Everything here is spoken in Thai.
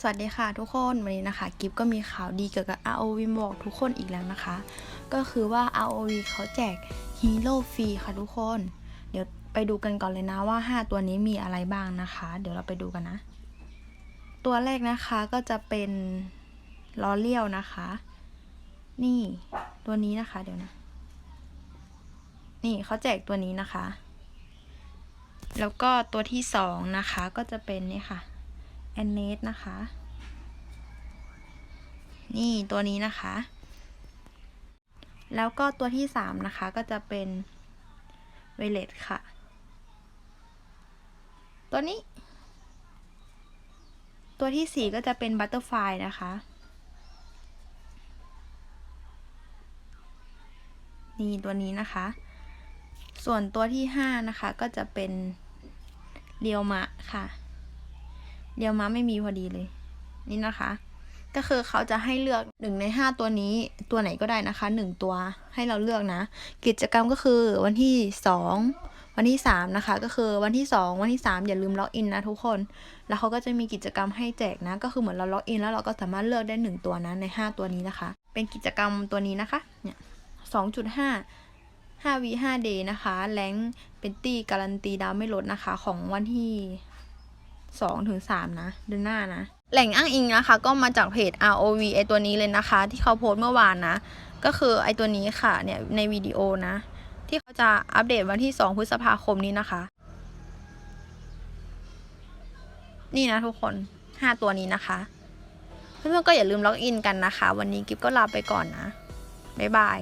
สวัสดีค่ะทุกคนวันนี้นะคะกิฟก็มีข่าวดีเกี่ยวกับ ROV บอกทุกคนอีกแล้วนะคะ ก็คือว่า ROV เขาแจกฮีโร่ฟรีค่ะทุกคน เดี๋ยวไปดูกันก่อนเลยนะว่า 5 ตัวนี้มีอะไรบ้างนะคะ เดี๋ยวเราไปดูกันนะ ตัวแรกนะคะก็จะเป็นล้อเลี้ยวนะคะ นี่ตัวนี้นะคะเดี๋ยวนะ นี่เขาแจกตัวนี้นะคะ แล้วก็ตัวที่สองนะคะก็จะเป็นนี่ค่ะ แอนเนสนะคะ นี่ตัวนี้นะคะ แล้วก็ตัวที่สามนะคะก็จะเป็นเวเลตค่ะ ตัวนี้ ตัวที่สี่ก็จะเป็นบัตเตอร์ไฟนะคะ นี่ตัวนี้นะคะ ส่วนตัวที่ห้านะคะก็จะเป็นเรียวมะค่ะ เดี๋ยวมาไม่มีพอดีเลย นี่นะคะ ก็คือเขาจะให้เลือกหนึ่งในห้าตัวนี้ตัวไหนก็ได้นะคะหนึ่งตัวให้เราเลือกนะ กิจกรรมก็คือวันที่สองวันที่สามนะคะ ก็คือวันที่สองวันที่สามอย่าลืมล็อกอินนะทุกคน แล้วเขาก็จะมีกิจกรรมให้แจกนะ ก็คือเหมือนเราล็อกอินแล้วเราก็สามารถเลือกได้หนึ่งตัวนะในห้าตัวนี้นะคะ เป็นกิจกรรมตัวนี้นะคะเนี่ยสองจุดห้า 5 v 5 day นะคะ แรงเป็นตี้การันตีดาวไม่ลดนะคะ ของวันที่ 2ถึง3นะ เดือนหน้านะ แหล่งอ้างอิงนะคะ ก็มาจากเพจ ROV ไอตัวนี้เลยนะคะ ที่เขาโพสต์เมื่อวานนะ ก็คือไอตัวนี้ค่ะเนี่ยในวิดีโอนะ ที่เขาจะอัปเดตวันที่ 2 พฤษภาคมนี้นะคะ นี่นะทุกคน 5 ตัวนี้นะคะ เพื่อนๆก็อย่าลืมล็อกอินกันนะคะ วันนี้กิฟก็ลาไปก่อนนะบ๊ายบาย